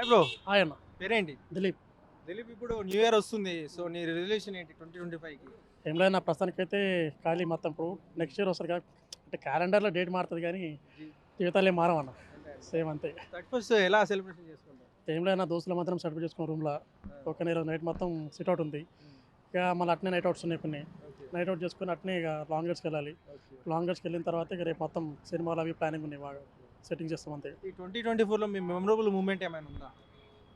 Hi bro ఆయన పేరేంటి? దిలీప్. దిలీప్ ఇప్పుడు న్యూ ఇయర్ వస్తుంది. సో నీ రిజల్యూషన్ ఏంటి ట్వంటీ ట్వంటీ ఫైవ్కి ఏం లేదు నా ప్రస్తుతానికైతే ఖాళీ మొత్తం ఇప్పుడు నెక్స్ట్ ఇయర్ వస్తారు కదా అంటే క్యాలెండర్లో డేట్ మారుతుంది కానీ జీవితాలు ఏం మారవన్న సేమ్ అంతే. థర్టీ ఫస్ట్ ఎలా సెలబ్రేషన్ చేసుకుంటావు? ఏం లేదు నా దోస్తులు మాత్రం సెలబ్రేట్ చేసుకున్న రూమ్లో ఒక నేను నైట్ మొత్తం సిట్అవుట్ ఉంది. ఇక మళ్ళీ అట్నే నైట్ అవుట్స్ ఉన్నాయి కొన్ని. నైట్ అవుట్ చేసుకుని అట్నే ఇక లాంగ్ రైడ్స్కి వెళ్ళాలి. లాంగ్ రైడ్స్కి వెళ్ళిన తర్వాత ఇక రేపు మొత్తం సినిమాలు అవి ప్లానింగ్ ఉన్నాయి బాగా. సెట్టింగ్ చేస్తాం అంతే. ఈ ట్వంటీ ట్వంటీ ఫోర్లో మీ మెమరబుల్ మూమెంట్ ఏమైనా ఉందా?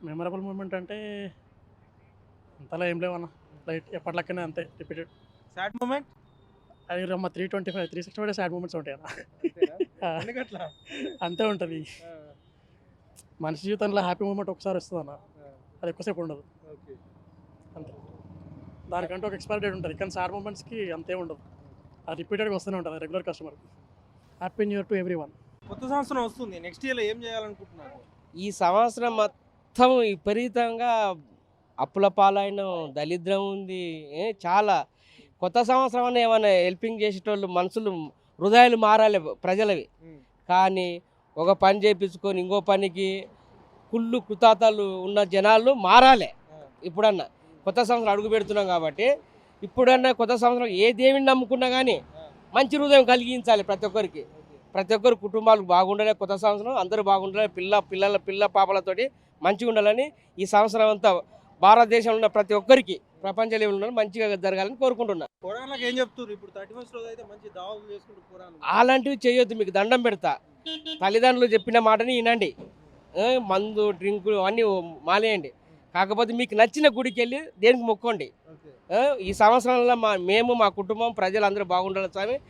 మెమరబుల్ మూమెంట్ అంటే అంతలా ఏం లేవన్న. లైట్ ఎప్పటిలక్కనే అంతే రిపీటెడ్ సాడ్ మూమెంట్ అది రమ్మ three twenty five three sixty five sad moments ఉంటాయి అన్న ఎందుకట్లా? అంతే ఉంటుంది. మనిషి జీవితంలో హ్యాపీ మూమెంట్ ఒకసారి వస్తుంది అన్న. అది ఎక్కువసేపు ఉండదు. అంతే. దానికంటే ఒక ఎక్స్పైరీ డేట్ ఉంటుంది. కానీ సాడ్ మూమెంట్స్కి అంతే ఉండదు. అది రిపీటెడ్గా వస్తూనే ఉంటుంది regular customer happy new year to everyone కొత్త సంవత్సరం వస్తుంది. నెక్స్ట్ ఇయర్లో ఏం చేయాలనుకుంటున్నారు? ఈ సంవత్సరం మొత్తం విపరీతంగా అప్పుల పాలైన దరిద్రం ఉంది. ఏ చాలా. కొత్త సంవత్సరం అని ఏమైనా హెల్పింగ్ చేసేటోళ్ళు మనుషులు హృదయాలు మారాలి ప్రజలవి. కానీ ఒక పని చేయించుకొని ఇంకో పనికి కుళ్ళు కృతాతలు ఉన్న జనాలు మారాలి. ఇప్పుడన్నా కొత్త సంవత్సరం అడుగు పెడుతున్నాం కాబట్టి ఇప్పుడన్నా కొత్త సంవత్సరం ఏ దేవుని నమ్ముకున్నా కానీ మంచి హృదయం కలిగించాలి ప్రతి ఒక్కరికి. ప్రతి ఒక్కరు కుటుంబాలు బాగుండాలి కొత్త సంవత్సరం అందరూ బాగుండాలి పిల్ల పిల్లల పిల్ల పాపలతోటి మంచిగా ఉండాలని ఈ సంవత్సరం అంతా భారతదేశంలో ఉన్న ప్రతి ఒక్కరికి ప్రపంచ లెవెల్లో మంచిగా జరగాలని కోరుకుంటున్నా. పోరాళ్ళకి ఏం చెప్తున్నారు ఇప్పుడు థర్టీ ఫస్ట్ రోజు అయితే మంచి దావాలు అలాంటివి చేయొద్దు మీకు దండం పెడతా. తల్లిదండ్రులు చెప్పిన మాటని వినండి. మందు డ్రింకులు అన్నీ మానేయండి. కాకపోతే మీకు నచ్చిన గుడికి వెళ్ళి దేనికి మొక్కోండి. ఈ సంవత్సరంలో మా మేము మా కుటుంబం ప్రజలందరూ బాగుండాలి స్వామి.